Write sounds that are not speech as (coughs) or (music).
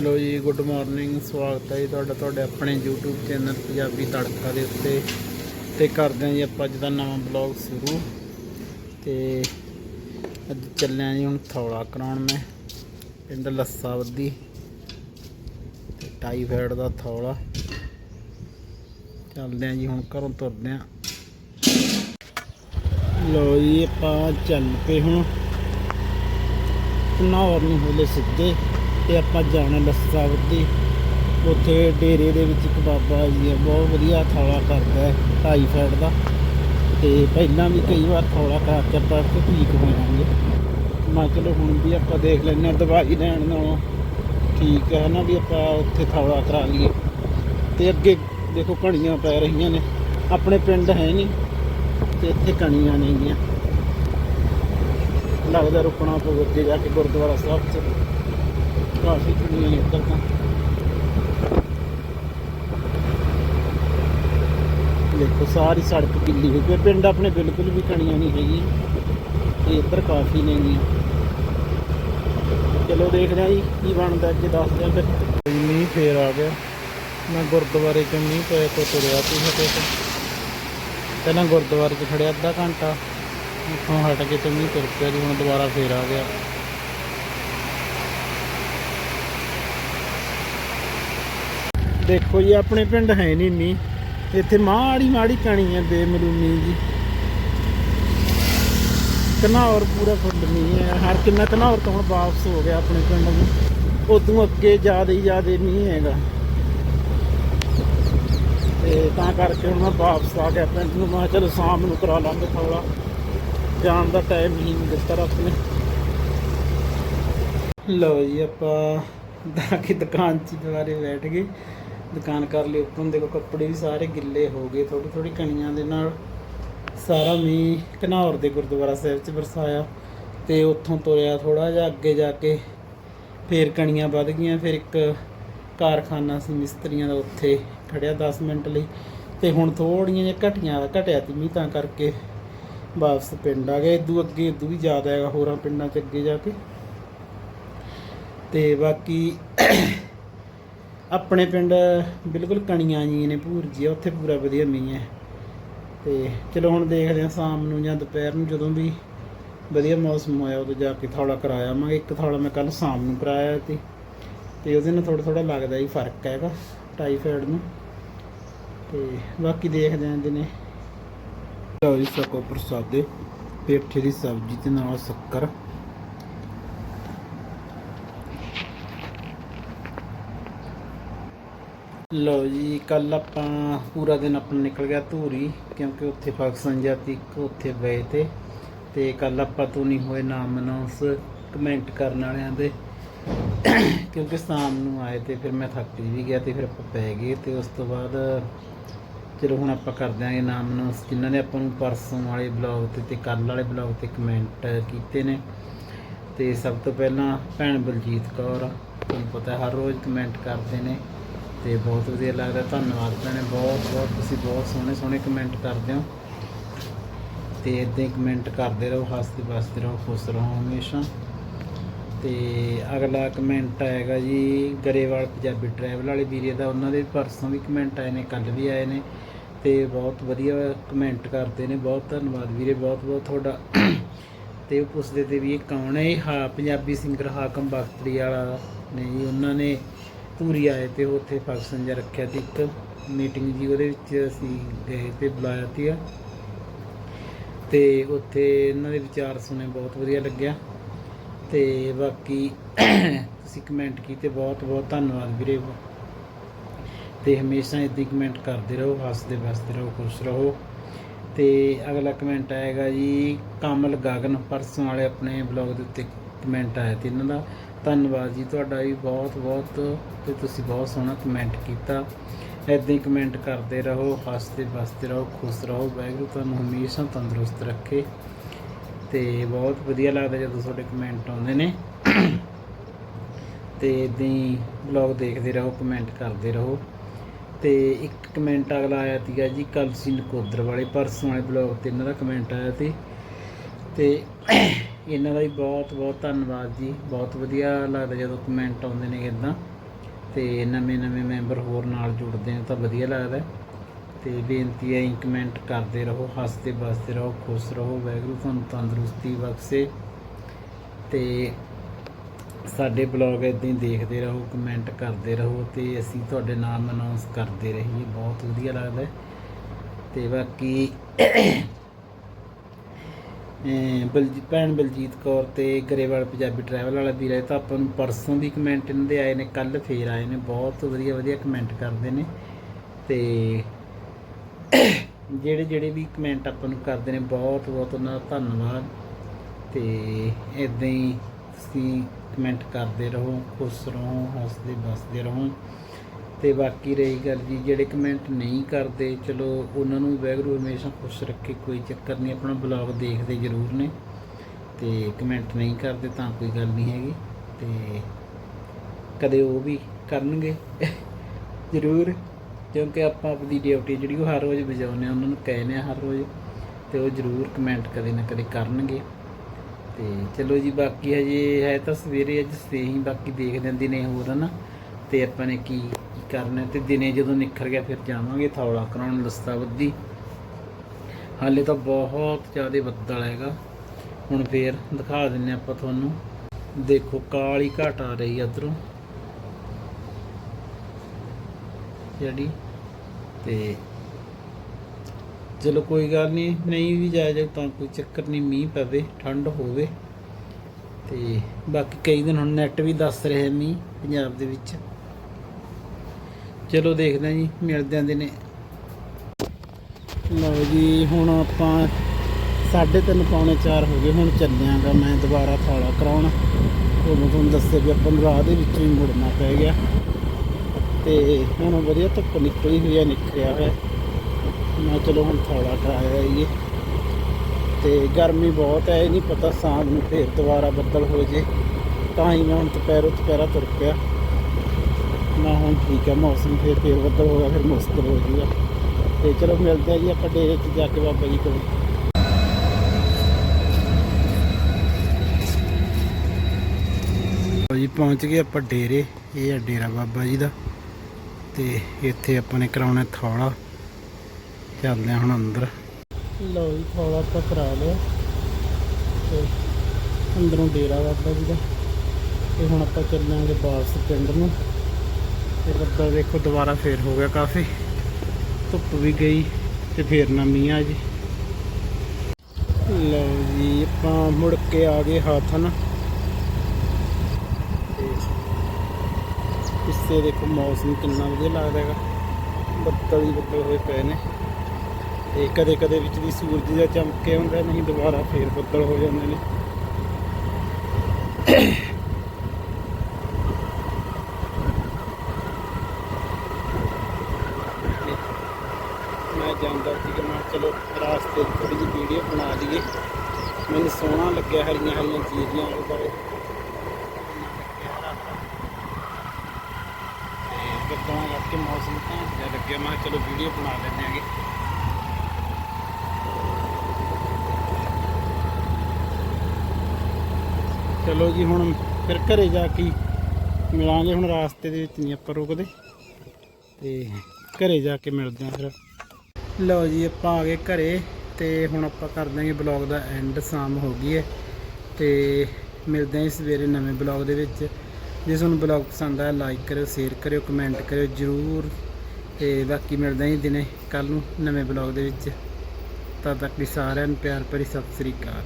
Hello ਜੀ good morning ਸਵਾਗਤ ਹੈ ਜੀ ਤੁਹਾਡਾ, ਤੁਹਾਡੇ ਆਪਣੇ YouTube ਚੈਨਲ ਪੰਜਾਬੀ ਤੜਕਾ ਦੇ ਉੱਤੇ ਤੇ ਕਰਦੇ ਹਾਂ ਜੀ ਆਪਾਂ ਅੱਜ ਦਾ ਨਵਾਂ ਬਲੌਗ ਸ਼ੁਰੂ ਤੇ ਅੱਜ ਚੱਲਿਆ ਜੀ ਹੁਣ ਥੌਲਾ ਕਰਾਉਣ ਮੈਂ, ਪਿੰਡ ਲੱਸਾਵੱਦੀ ਤੇ ਟਾਈਫਾਇਡ ਦਾ ਥੌਲਾ। ਚੱਲਦੇ ਹਾਂ ਜੀ, ਹੁਣ ਘਰੋਂ ਤੁਰਦੇ ਹਾਂ। ਲੋ ਜੀ, ਆਪਾਂ ਚੱਲ ਪਏ ਹੁਣ। ਨਾਵਰ ਨੂੰ ਹੋਲੇ ਸਿੱਧੇ। ਤੇ ਆਪਾਂ ਜਾਣਾ ਲੱਸਾਵੱਦੀ ਉੱਥੇ ਡੇਰੇ ਦੇ ਵਿੱਚ ਇੱਕ ਬਾਬਾ ਜੀ ਹੈ, ਬਹੁਤ ਵਧੀਆ ਥੌਲਾ ਕਰਦਾ ਹੈ ਟਾਈਫਾਇਡ ਦਾ। ਤੇ ਪਹਿਲਾਂ ਵੀ ਕਈ ਵਾਰ ਥੌਲਾ ਕਰਾ ਕੇ ਆਪਾਂ ਤੇ ਠੀਕ ਹੋ ਜਾਂਗੇ ਮੈਂ ਚਲੋ ਹੁਣ ਵੀ ਆਪਾਂ ਦੇਖ ਲੈਂਦੇ ਹਾਂ, ਦਵਾਈ ਲੈਣ ਨਾਲੋਂ ਠੀਕ ਹੈ ਨਾ ਵੀ ਆਪਾਂ ਉੱਥੇ ਥੌਲਾ ਕਰਾ ਲਈਏ। ਤੇ ਅੱਗੇ ਦੇਖੋ ਘਣੀਆਂ ਪੈ ਰਹੀਆਂ ਨੇ, ਆਪਣੇ ਪਿੰਡ ਹੈ ਨਹੀਂ, ਤੇ ਇੱਥੇ ਘਣੀਆਂ ਨੇਗੀਆਂ। ਲੱਗਦਾ ਰੁਕਣਾ ਪਊ ਅੱਗੇ ਜਾ ਕੇ ਗੁਰਦੁਆਰਾ ਸਾਹਿਬ 'ਚ। ਕਾਫੀ ਕਣੀਆਂ ਨੇ ਇੱਧਰ ਤਾਂ ਦੇਖੋ, ਸਾਰੀ ਸੜਕ ਗਿੱਲੀ ਹੋਈ ਪਈ ਹੈ। ਪਿੰਡ ਆਪਣੇ ਬਿਲਕੁਲ ਵੀ ਕਣੀਆਂ ਨਹੀਂ ਹੈਗੀ ਤੇ ਇੱਧਰ ਕਾਫੀ ਨੇਗੀਆਂ ਚਲੋ ਦੇਖਦੇ ਹਾਂ ਜੀ, ਕੀ ਬਣਦਾ ਅੱਗੇ ਦੱਸਦੇ ਹਾਂ ਫਿਰ। ਮੀਂਹ ਫੇਰ ਆ ਗਿਆ। ਮੈਂ ਗੁਰਦੁਆਰੇ ਚ ਮੀਂਹ ਪਏ ਤੋਂ ਤੁਰਿਆ ਸੀ ਹਟੇ ਤੋਂ। ਪਹਿਲਾਂ ਗੁਰਦੁਆਰੇ 'ਚ ਖੜਿਆ ਅੱਧਾ ਘੰਟਾ। ਉੱਥੋਂ ਹਟ ਕੇ ਤੇ ਮੀਂਹ ਤੁਰ ਪਿਆ ਜੀ, ਹੁਣ ਦੁਬਾਰਾ ਫੇਰ ਆ ਗਿਆ। ਦੇਖੋ ਜੀ, ਆਪਣੇ ਪਿੰਡ ਹੈ ਨਹੀਂ ਮੀਂਹ ਇੱਥੇ ਮਾੜੀ ਮਾੜੀ ਕਣੀ ਹੈ ਬੇਮਲੂਮੀ ਜੀ। ਕਨੌਰ ਪੂਰਾ ਫੁੱਲ ਮੀਂਹ ਹੈ। ਹਰ ਕਿੰਨਾ ਕਨੌਰ ਤੋਂ ਹੁਣ ਵਾਪਸ ਹੋ ਗਿਆ ਆਪਣੇ ਪਿੰਡ ਨੂੰ। ਉਦੋਂ ਅੱਗੇ ਜ਼ਿਆਦਾ ਹੀ ਜ਼ਿਆਦਾ ਮੀਂਹ ਹੈਗਾ। ਤੇ ਤਾਂ ਕਰਕੇ ਹੁਣ ਮੈਂ ਵਾਪਸ ਆ ਗਿਆ ਪਿੰਡ ਨੂੰ। ਮੈਂ ਕਿਹਾ ਚਲੋ ਸ਼ਾਮ ਨੂੰ ਕਰਾ ਲਾਂਗੇ ਥੋੜਾ ਜਾਣ ਦਾ ਟਾਈਮ ਹੀ ਨਹੀਂ ਦਿੱਤਾ ਰੱਬ ਨੇ। ਲਓ ਜੀ, ਆਪਾਂ ਦਾ ਕੇ ਦੁਕਾਨ 'ਚ ਦੁਬਾਰੇ ਬੈਠ ਗਏ। ਦੁਕਾਨ ਕਰ ਲਈ ਉੱਪਰ ਦੇਖੋ ਕੱਪੜੇ ਵੀ ਸਾਰੇ ਗਿੱਲੇ ਹੋ ਗਏ ਥੋੜੀ ਥੋੜੀ ਕਣੀਆਂ ਦੇ ਨਾਲ ਸਾਰਾ ਮੀਂਹ ਘਨੌਰ ਦੇ ਗੁਰਦੁਆਰਾ ਸਾਹਿਬ 'ਚ ਵਰਸਾਇਆ ਤੇ ਉੱਥੋਂ ਤੁਰਿਆ ਥੋੜਾ ਜਿਹਾ ਅੱਗੇ ਜਾ ਕੇ ਫੇਰ ਕਣੀਆਂ ਵੱਧ ਗਈਆਂ, ਫਿਰ ਇੱਕ ਕਾਰਖਾਨਾ ਸੀ ਮਿਸਤਰੀਆਂ ਦਾ ਉੱਥੇ ਖੜਿਆ 10 ਮਿੰਟ ਲਈ ਤੇ ਹੁਣ ਥੋੜੀਆਂ ਜਿਹੀਆਂ ਘਟੀਆਂ ਘਟਿਆ ਤੀ ਮੀਂਹ, ਤਾਂ ਕਰਕੇ ਵਾਪਸ ਪਿੰਡ ਆ ਗਏ। ਇਦੋਂ ਅੱਗੇ ਇਦੋਂ ਵੀ ਜ਼ਿਆਦਾ ਹੈਗਾ, ਹੋਰਾਂ ਪਿੰਡਾਂ 'ਚ ਅੱਗੇ ਜਾ ਕੇ। ਤੇ ਬਾਕੀ ਆਪਣੇ ਪਿੰਡ ਬਿਲਕੁਲ ਕਣੀਆਂ ਜੀ ਨੇ ਭੂਰ ਜੀ ਉੱਥੇ ਪੂਰਾ ਵਧੀਆ ਮੀਂਹ ਹੈ। ਤੇ ਚਲੋ ਹੁਣ ਦੇਖਦੇ ਹਾਂ ਸ਼ਾਮ ਨੂੰ ਜਾਂ ਦੁਪਹਿਰ ਨੂੰ ਜਦੋਂ ਵੀ ਵਧੀਆ ਮੌਸਮ ਹੋਇਆ ਉਦੋਂ ਜਾ ਕੇ ਥੌਲਾ ਕਰਾਇਆ ਮੈਂ ਇੱਕ ਥੌਲਾ ਮੈਂ ਕੱਲ ਸ਼ਾਮ ਨੂੰ ਕਰਾਇਆ ਤੇ ਤੇ ਉਹਦੇ ਨਾਲ ਥੋੜਾ ਥੋੜਾ ਲੱਗਦਾ ਹੀ ਫ਼ਰਕ ਹੈਗਾ ਟਾਈਫਾਇਡ ਨੂੰ। ਤੇ ਬਾਕੀ ਦੇਖਦੇ ਆਂ ਦਿਨੇ। ਲਓ ਜੀ ਸਕੋ ਪ੍ਰਸਾਦੇ, ਪੇਠੇ ਦੀ ਸਬਜ਼ੀ ਤੇ ਨਾਲ ਸ਼ੱਕਰ। ਲਓ ਜੀ ਕੱਲ ਆਪਾਂ ਪੂਰਾ ਦਿਨ ਆਪਣਾ ਨਿਕਲ ਗਿਆ ਧੂਰੀ, ਕਿਉਂਕਿ ਉੱਥੇ ਫੰਕਸ਼ਨ ਜਾਤੀ ਉੱਥੇ ਗਏ ਤੇ ਤੇ ਕੱਲ ਆਪਾਂ ਤੋਂ ਨਹੀਂ ਹੋਏ ਨਾਮ ਅਨਾਉਂਸ ਕਮੈਂਟ ਕਰਨ ਵਾਲਿਆਂ ਦੇ, ਕਿਉਂਕਿ ਸ਼ਾਮ ਨੂੰ ਆਏ ਤੇ ਫਿਰ ਮੈਂ ਥੱਕ ਵੀ ਗਿਆ ਤੇ ਫਿਰ ਆਪਾਂ ਪੈ ਗਏ ਤੇ ਉਸ ਤੋਂ ਬਾਅਦ ਚਲੋ ਹੁਣ ਆਪਾਂ ਕਰ ਦਿਆਂਗੇ ਨਾਮ ਅਨਾਉਂਸ ਜਿਨ੍ਹਾਂ ਨੇ ਆਪਾਂ ਨੂੰ ਪਰਸੋਂ ਵਾਲੇ ਬਲੌਗ ਤੇ ਤੇ ਕੱਲ ਵਾਲੇ ਬਲੌਗ ਤੇ ਕਮੈਂਟ ਕੀਤੇ ਨੇ। ਤੇ ਸਭ ਤੋਂ ਪਹਿਲਾਂ ਭੈਣ ਬਲਜੀਤ ਕੌਰ, ਤੁਹਾਨੂੰ ਪਤਾ ਹਰ ਰੋਜ਼ ਕਮੈਂਟ ਕਰਦੇ ਨੇ। ਤੇ ਬਹੁਤ ਵਧੀਆ ਲੱਗਦਾ। ਧੰਨਵਾਦ ਭੈਣੇ, ਬਹੁਤ ਬਹੁਤ, ਤੁਸੀਂ ਬਹੁਤ ਸੋਹਣੇ ਸੋਹਣੇ ਕਮੈਂਟ ਕਰਦੇ ਹੋ। ਤੇ ਇਦਾਂ ਹੀ ਕਮੈਂਟ ਕਰਦੇ ਰਹੋ, ਹੱਸਦੇ ਵਸਦੇ ਰਹੋ, ਖੁਸ਼ ਰਹੋ ਹਮੇਸ਼ਾ। ਤੇ ਅਗਲਾ ਕਮੈਂਟ ਆਏਗਾ ਜੀ, ਗਰੇਵਾਲ ਪੰਜਾਬੀ ਟਰੈਵਲ ਵਾਲੇ ਵੀਰੇ ਦਾ। ਉਹਨਾਂ ਦੇ ਪਰਸੋਂ ਵੀ ਕਮੈਂਟ ਆਏ ਨੇ ਕੱਲ ਵੀ ਆਏ ਨੇ। ਤੇ ਬਹੁਤ ਵਧੀਆ ਕਮੈਂਟ ਕਰਦੇ ਨੇ। ਬਹੁਤ ਧੰਨਵਾਦ ਵੀਰੇ, ਬਹੁਤ ਬਹੁਤ ਤੁਹਾਡਾ। ਤੇ ਉਹ ਪੁੱਛਦੇ ਤੇ ਵੀ ਇਹ ਕੌਣ ਹੈ? ਇਹ ਹਾਂ, ਪੰਜਾਬੀ ਸਿੰਗਰ ਹਾਕਮ ਬਖਤਰੀ ਵਾਲਾ ਨੇ ਜੀ। ਉਹਨਾਂ ਨੇ ਧੂਰੀ ਆਏ ਤੇ ਉੱਥੇ ਫੰਕਸ਼ਨ ਜਿਹਾ ਰੱਖਿਆ ਸੀ ਇੱਕ ਮੀਟਿੰਗ ਜੀ, ਉਹਦੇ ਵਿੱਚ ਅਸੀਂ ਗਏ ਤੇ ਬੁਲਾਇਆ ਸੀਗਾ ਤੇ ਉੱਥੇ ਇਹਨਾਂ ਦੇ ਵਿਚਾਰ ਸੁਣੇ, ਬਹੁਤ ਵਧੀਆ ਲੱਗਿਆ। ਤੇ ਬਾਕੀ ਤੁਸੀਂ ਕਮੈਂਟ ਕੀਤੇ, ਬਹੁਤ ਬਹੁਤ ਧੰਨਵਾਦ ਵੀਰੇ। ਤੇ ਹਮੇਸ਼ਾ ਇਦਾਂ ਹੀ ਕਮੈਂਟ ਕਰਦੇ ਰਹੋ, ਹੱਸਦੇ, ਵਸਦੇ ਰਹੋ, ਖੁਸ਼ ਰਹੋ। ਤੇ ਅਗਲਾ ਕਮੈਂਟ ਆਏਗਾ ਜੀ, ਕਮਲ ਗਗਨ, ਪਰਸੋਂ ਵਾਲੇ ਆਪਣੇ ਬਲੌਗ ਦੇ ਉੱਤੇ ਕਮੈਂਟ ਆਇਆ ਤੇ ਇਹਨਾਂ ਦਾ। ਧੰਨਵਾਦ ਜੀ ਤੁਹਾਡਾ ਵੀ ਬਹੁਤ ਬਹੁਤ ਤੇ ਤੁਸੀਂ ਬਹੁਤ ਸੋਹਣਾ ਕਮੈਂਟ ਕੀਤਾ। ਇਦਾਂ ਹੀ ਕਮੈਂਟ ਕਰਦੇ ਰਹੋ, ਹੱਸਦੇ ਵਸਦੇ ਰਹੋ, ਖੁਸ਼ ਰਹੋ, ਵਾਹਿਗੁਰੂ ਤੁਹਾਨੂੰ ਹਮੇਸ਼ਾ ਤੰਦਰੁਸਤ ਰੱਖੇ। ਤੇ ਬਹੁਤ ਵਧੀਆ ਲੱਗਦਾ ਜਦੋਂ ਤੁਹਾਡੇ ਕਮੈਂਟ ਆਉਂਦੇ ਨੇ। ਤੇ ਇਦਾਂ ਹੀ ਬਲੌਗ ਦੇਖਦੇ ਰਹੋ ਕਮੈਂਟ ਕਰਦੇ ਰਹੋ। ਤੇ ਇੱਕ ਕਮੈਂਟ ਅਗਲਾ ਆਇਆ ਸੀਗਾ ਜੀ, ਕਲਸੀ ਨਕੋਦਰ ਵਾਲੇ, ਪਰਸੋਂ ਵਾਲੇ ਬਲੌਗ ਤੇ ਇਹਨਾਂ ਦਾ ਕਮੈਂਟ ਆਇਆ ਸੀ। ਤੇ ਇਹਨਾਂ ਦਾ ਵੀ ਬਹੁਤ ਬਹੁਤ ਧੰਨਵਾਦ ਜੀ। ਬਹੁਤ ਵਧੀਆ ਲੱਗਦਾ ਜਦੋਂ ਕਮੈਂਟ ਆਉਂਦੇ ਨੇ ਇਦਾਂ ਤੇ ਨਵੇਂ ਨਵੇਂ ਮੈਂਬਰ ਹੋਰ ਨਾਲ ਜੁੜਦੇ ਆ ਤਾਂ ਵਧੀਆ ਲੱਗਦਾ। ਹੈ। ਤੇ ਬੇਨਤੀ ਹੈ ਕਮੈਂਟ ਕਰਦੇ ਰਹੋ, ਹੱਸਦੇ ਵਸਦੇ ਰਹੋ, ਖੁਸ਼ ਰਹੋ। ਵਾਹਿਗੁਰੂ ਤੁਹਾਨੂੰ ਤੰਦਰੁਸਤੀ ਬਖਸ਼ੇ। ਤੇ ਸਾਡੇ ਬਲੌਗ ਇਦਾਂ ਹੀ ਦੇਖਦੇ ਰਹੋ ਕਮੈਂਟ ਕਰਦੇ ਰਹੋ ਤੇ ਅਸੀਂ ਤੁਹਾਡੇ ਨਾਮ ਅਨਾਉਂਸ ਕਰਦੇ ਰਹੀਏ। ਬਹੁਤ ਵਧੀਆ ਲੱਗਦਾ। ਹੈ। ਤੇ ਬਾਕੀ ਬਲਜੀਤ ਭੈਣ ਬਲਜੀਤ ਕੌਰ ਤੇ ਗਰੇਵਾਲ ਪੰਜਾਬੀ ਟਰੈਵਲ ਵਾਲਾ ਵੀਰ ਹੈ ਤਾਂ ਆਪਾਂ ਨੂੰ ਪਰਸੋਂ ਵੀ ਕਮੈਂਟ ਇਹਨਾਂ ਦੇ ਆਏ ਨੇ ਕੱਲ ਫੇਰ ਆਏ ਨੇ, ਬਹੁਤ ਵਧੀਆ ਵਧੀਆ ਕਮੈਂਟ ਕਰਦੇ ਨੇ ਤੇ (coughs) ਜਿਹੜੇ ਜਿਹੜੇ ਵੀ ਕਮੈਂਟ ਆਪਾਂ ਨੂੰ ਕਰਦੇ ਨੇ, ਬਹੁਤ ਬਹੁਤ ਉਹਨਾਂ ਦਾ ਧੰਨਵਾਦ ਤੇ ਇਦਾਂ ਹੀ ਤੁਸੀਂ ਕਮੈਂਟ ਕਰਦੇ ਰਹੋ, ਖੁਸ਼ ਰਹੋ, ਹੱਸਦੇ ਵਸਦੇ ਰਹੋ। ਤੇ ਬਾਕੀ ਰਹੀ ਗੱਲ ਜੀ, ਜਿਹੜੇ ਕਮੈਂਟ ਨਹੀਂ ਕਰਦੇ, ਚਲੋ ਉਹਨਾਂ ਨੂੰ ਵੈਗਰੂ ਹਮੇਸ਼ਾ ਖੁਸ਼ ਰੱਖੇ, ਕੋਈ ਚੱਕਰ ਨਹੀਂ, ਆਪਣਾ ਬਲੌਗ ਦੇਖਦੇ ਜ਼ਰੂਰ ਨੇ। ਤੇ ਕਮੈਂਟ ਨਹੀਂ ਕਰਦੇ ਤਾਂ ਕੋਈ ਗੱਲ ਨਹੀਂ ਹੈਗੀ। ਤੇ ਕਦੇ ਉਹ ਵੀ ਕਰਨਗੇ, ਜ਼ਰੂਰ। ਕਿਉਂਕਿ ਆਪਾਂ ਆਪਣੀ ਡਿਊਟੀ ਜਿਹੜੀ ਉਹ ਹਰ ਰੋਜ਼ ਵਜਾਉਂਦੇ ਆ ਉਹਨਾਂ ਨੂੰ ਕਹਿੰਦੇ ਆ ਹਰ ਰੋਜ਼। ਤੇ ਉਹ ਜ਼ਰੂਰ ਕਮੈਂਟ ਕਦੇ ਨਾ ਕਦੇ ਕਰਨਗੇ। ਤੇ ਚਲੋ ਜੀ, ਬਾਕੀ ਹਜੇ ਹੈ ਤਾਂ ਸਵੇਰੇ, ਅੱਜ ਸੇ ਹੀ ਬਾਕੀ ਦੇਖ ਆਂ ਨੇ ਹੋਰ ਨਾ ਤੇ ਆਪਾਂ ਨੇ ਕੀ ਕਰਨਾ ਤੇ ਦਿਨੇ ਜਦੋਂ ਨਿਖਰ ਗਿਆ ਫਿਰ ਜਾਵਾਂਗੇ ਥੌਲਾ ਕਰਾਉਣ ਲਸਤਾ ਬੱਦੀ ਹਾਲੇ ਤਾਂ ਬਹੁਤ ਜ਼ਿਆਦਾ ਬੱਦਲ ਹੈਗਾ। ਹੁਣ ਫੇਰ ਦਿਖਾ ਦਿੰਨੇ ਆਪਾਂ ਤੁਹਾਨੂੰ। ਦੇਖੋ ਕਾਲੀ ਘਟ ਆ ਰਹੀ ਅਧਰੋਂ ਜਿਹੜੀ ਤੇ ਚਲੋ ਕੋਈ ਗੱਲ ਨਹੀਂ ਨਹੀਂ ਵੀ ਜਾਇਆ ਜਾਏ ਤਾਂ ਕੋਈ ਚੱਕਰ ਨਹੀਂ ਮੀਂਹ ਪਵੇ, ਠੰਡ ਹੋਵੇ। ਤੇ ਬਾਕੀ ਕਈ ਦਿਨ ਹੁਣ ਨੈਟ ਵੀ ਦੱਸ ਰਿਹਾ ਮੀਂਹ ਪੰਜਾਬ ਦੇ ਵਿੱਚ। ਚਲੋ ਦੇਖਦੇ ਹਾਂ ਜੀ, ਮਿਲਦੇ ਆਂ ਨੇ ਲਓ ਜੀ, ਹੁਣ ਆਪਾਂ ਸਾਢੇ ਤਿੰਨ ਪੌਣੇ 4 ਹੋ ਗਏ, ਹੁਣ ਚੱਲਿਆਂਗਾ ਮੈਂ ਦੁਬਾਰਾ ਥਾਲਾ ਕਰਾਉਣ। ਉਹ ਮੈਂ ਤੁਹਾਨੂੰ ਦੱਸਿਆ ਵੀ ਆਪਾਂ ਨੂੰ ਰਾਹ ਦੇ ਵਿੱਚ ਹੀ ਮੁੜਨਾ ਪੈ ਗਿਆ। ਤੇ ਹੁਣ ਵਧੀਆ ਧੁੱਪ ਨਿਕਲੀ ਹੋਈ ਹੈ ਨਿਕਲਿਆ ਹੋਇਆ। ਮੈਂ ਚਲੋ ਹੁਣ ਥਾਲਾ ਕਰਾਇਆ ਇਹ ਤੇ ਗਰਮੀ ਬਹੁਤ ਹੈ, ਇਹ ਨਹੀਂ ਪਤਾ ਸ਼ਾਮ ਨੂੰ ਫੇਰ ਦੁਬਾਰਾ ਬੱਦਲ ਹੋ ਜੇ। ਤਾਂ ਹੀ ਮੈਂ ਹੁਣ ਦੁਪਹਿਰੋਂ ਦੁਪਹਿਰਾ ਤੁਰ ਪਿਆ। ਮੈਂ ਹੁਣ ਠੀਕ ਹੈ, ਮੌਸਮ ਫੇਰ ਫੇਰ ਬੱਦਲ ਹੋ ਗਿਆ, ਫਿਰ ਮੁਸ਼ਕਲ ਹੋ ਜੂਗਾ ਤੇ ਚਲੋ ਮਿਲਦੇ ਆ ਜੀ ਆਪਾਂ ਡੇਰੇ 'ਚ ਜਾ ਕੇ ਬਾਬਾ ਜੀ ਕੋਲ। ਲਓ ਜੀ ਪਹੁੰਚ ਗਏ ਆਪਾਂ ਡੇਰੇ, ਇਹ ਆ ਡੇਰਾ ਬਾਬਾ ਜੀ ਦਾ। ਤੇ ਇੱਥੇ ਆਪਾਂ ਨੇ ਕਰਾਉਣਾ ਥੌਲਾ। ਚੱਲਦੇ ਹਾਂ ਹੁਣ ਅੰਦਰ। ਲਓ ਜੀ, ਥੌਲਾ ਆਪਾਂ ਕਰਾ ਲਿਆ। ਤੇ ਅੰਦਰੋਂ ਡੇਰਾ ਬਾਬਾ ਜੀ ਦਾ। ਤੇ ਹੁਣ ਆਪਾਂ ਚੱਲਾਂਗੇ ਵਾਪਸ ਪਿੰਡ ਨੂੰ। ਤੇ ਬੱਦਲ ਦੇਖੋ ਦੁਬਾਰਾ ਫੇਰ ਹੋ ਗਿਆ ਕਾਫੀ। ਧੁੱਪ ਵੀ ਗਈ ਤੇ ਫੇਰ ਨਾ ਮੀਂਹ ਆ ਜੀ। ਲਓ ਜੀ, ਆਪਾਂ ਮੁੜ ਕੇ ਆ ਗਏ ਹਾਥਨ। ਤੇ ਪਿੱਛੇ ਦੇਖੋ ਮੌਸਮ ਕਿੰਨਾ ਵਧੀਆ ਲੱਗਦਾ ਹੈਗਾ। ਬੱਦਲ ਹੀ ਬੱਦਲ ਹੋਏ ਪਏ ਨੇ। ਤੇ ਕਦੇ ਕਦੇ ਵਿੱਚ ਦੀ ਸੂਰਜ ਦਾ ਚਮਕਿਆ ਹੁੰਦਾ, ਨਹੀਂ ਦੁਬਾਰਾ ਫੇਰ ਬੱਦਲ ਹੋ ਜਾਂਦੇ ਨੇ। ਜਾਂਦਾ ਸੀ ਕਿ ਮੈਂ ਚਲੋ ਰਾਸਤੇ 'ਚ ਥੋੜੀ ਜਿਹੀ ਵੀਡੀਓ ਬਣਾ ਲਈਏ। ਮੈਨੂੰ ਸੋਹਣਾ ਲੱਗਿਆ ਹਰੀਆਂ ਹਰੀਆਂ ਚੀਜ਼ਾਂ ਉਹ ਬਾਰੇ। ਬੱਦਲਾਂ ਕਰਕੇ ਮੌਸਮ ਘੈਂਟ ਜਿਹਾ ਲੱਗਿਆ? ਮੈਂ ਕਿਹਾ ਚਲੋ ਵੀਡੀਓ ਬਣਾ ਲੈਂਦੇ ਆਂਗੇ ਚਲੋ ਜੀ, ਹੁਣ ਫਿਰ ਘਰੇ ਜਾ ਕੇ ਮਿਲਾਂਗੇ। ਹੁਣ ਰਾਸਤੇ ਦੇ ਵਿੱਚ ਨਹੀਂ ਆਪਾਂ ਰੁਕਦੇ। ਤੇ ਘਰੇ ਜਾ ਕੇ ਮਿਲਦੇ ਆਂ ਫਿਰ। ਲਓ ਜੀ, ਆਪਾਂ ਆ ਗਏ ਘਰੇ ਤੇ ਹੁਣ ਆਪਾਂ ਕਰ ਦਾਂਗੇ ਬਲੌਗ ਦਾ ਐਂਡ ਸ਼ਾਮ ਹੋ ਗਈ ਹੈ। ਤੇ ਮਿਲਦੇ ਆਂ ਸਵੇਰੇ ਨਵੇਂ ਬਲੌਗ ਦੇ ਵਿੱਚ। ਜੇ ਤੁਹਾਨੂੰ ਬਲੌਗ ਪਸੰਦ ਆਇਆ ਲਾਈਕ ਕਰਿਓ ਸ਼ੇਅਰ ਕਰਿਓ ਕਮੈਂਟ ਕਰਿਓ ਜਰੂਰ। ਤੇ ਬਾਕੀ ਮਿਲਦੇ ਆਂ ਜੀ ਦਿਨੇ ਕੱਲ ਨੂੰ ਨਵੇਂ ਬਲੌਗ ਦੇ ਵਿੱਚ। ਤਦ ਤੱਕ ਲਈ ਸਾਰਿਆਂ ਨੂੰ ਪਿਆਰ ਭਰੀ ਸਤਿ ਸ੍ਰੀ ਅਕਾਲ।